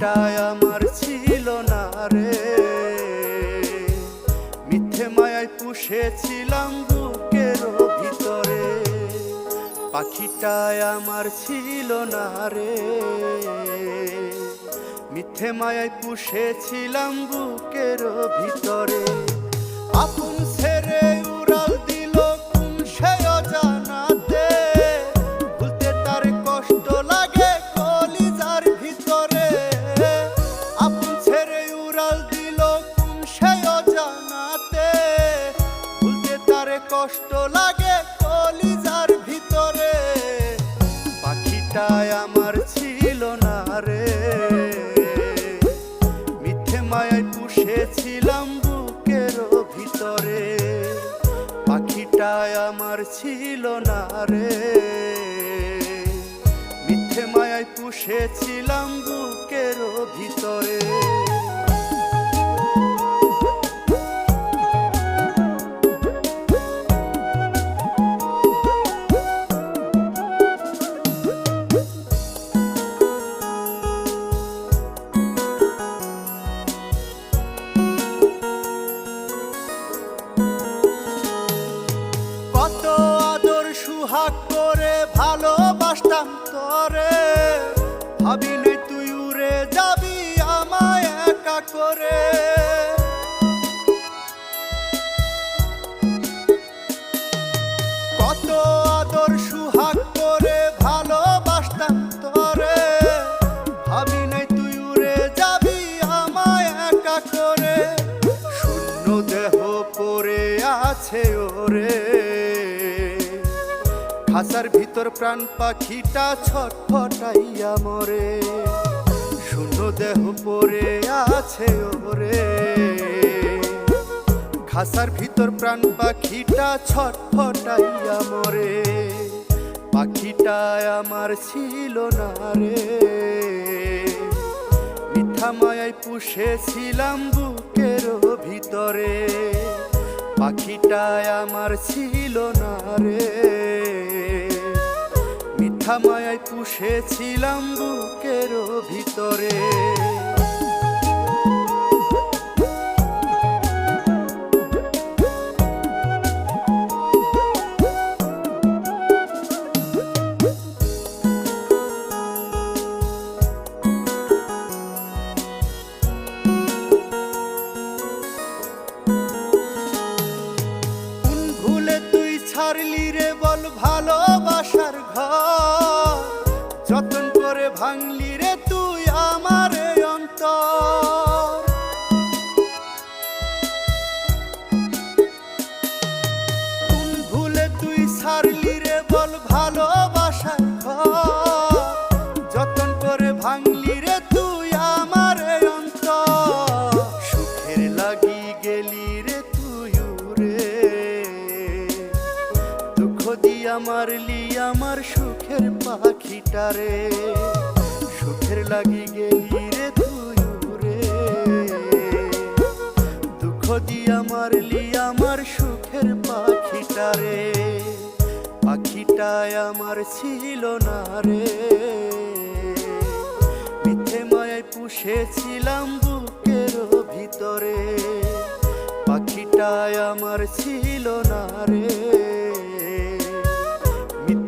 পাখিটায় আমার ছিল না রে। মিথ্যে মায়ায় পুষেছিলাম বুকের ভিতরে। পাখিটায় আমার ছিল না রে। মিথ্যে মায়ায় পুষেছিলাম বুকের ভিতরে। আপন কষ্ট লাগে কলিজার ভিতরে। পাখিটায় আমার ছিল না রে। মিথ্যে মায়ায় পুষেছিলাম বুকের ভিতরে। পাখিটায় আমার ছিল না রে। মিথ্যে মায়ায় পুষেছিলাম বুকের ভিতরে। ভাবিনি তুই উড়ে যাবি আমায় একা করে। কত আদর সুহাগ করে ভালোবাসতাম তরে। ভাবিনি তুই উড়ে যাবি আমায় একা করে। শূন্য দেহ পড়ে আছে ওরে। খাসার ভিতর প্রাণ পাখিটা ছটফটাইয়া মরে। শূন্য দেহ পড়ে আছে ওরে। খাসার ভিতর প্রাণ পাখিটা ছটফটাইয়া মরে। পাখিটা আমার ছিল না রে। মিথ্যা মায়ায় পুষেছিলাম বুকের ভিতরে। পাখিটা আমার ছিল না রে। মিথ্যা মায়ায় পুষেছিলাম বুকের ভিতরে। ছাড়লি রে বল ভালোবাসার ঘর। যতন করে ভাঙলি রে তুই আমার ভুলে তুই ছাড়লি রে বল ভালোবাসার ঘর। যতন করে ভাঙলি রে তুই আমার এ অন্তর। সুখের লাগি গেলি রে তুই রে দিয়া মারলি আমার সুখের পাখিটারে সুখের লাগি গেলি রে তুই রে দুঃখ দিয়া মারলি আমার সুখের পাখিটারে পাখিটায় আমার ছিল না রে। মিথ্যে মায়ায় পুষেছিলাম বুকের ভিতরে। পাখিটায় আমার ছিল না রে।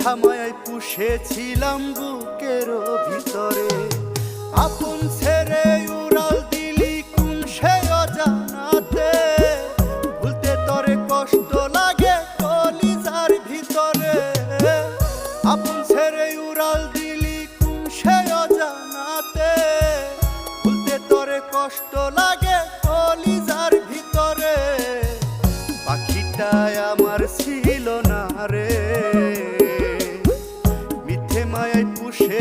মিথ্যা মায়ায় পুষেছিলাম বুকের ভিতরে। আপন ছেড়ে উড়াল দিলি কোন সে অজানাতে। ভুলতে তরে কষ্ট লাগে কলিজার ভিতরে। আপন ছেড়ে উড়াল দিলি কোন সে অজানাতে। ভুলতে তরে কষ্ট লাগে কলিজার